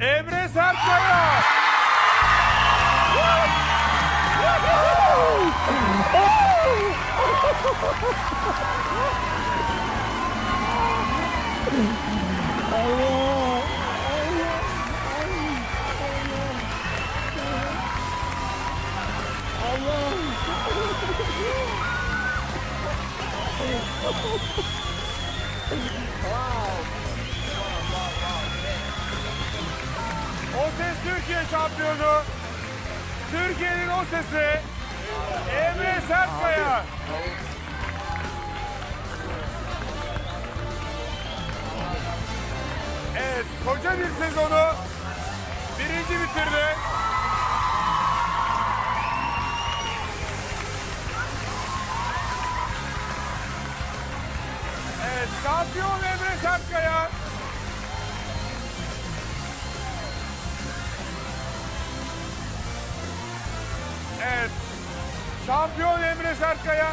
Emre Sarkaya. Wow! Ses Türkiye şampiyonu. Türkiye'nin o sesi. Emre Sertkaya. Evet, koca bir sezonu birinci bitirdi. Evet, şampiyon Emre Sertkaya. Şampiyon Emre Sertkaya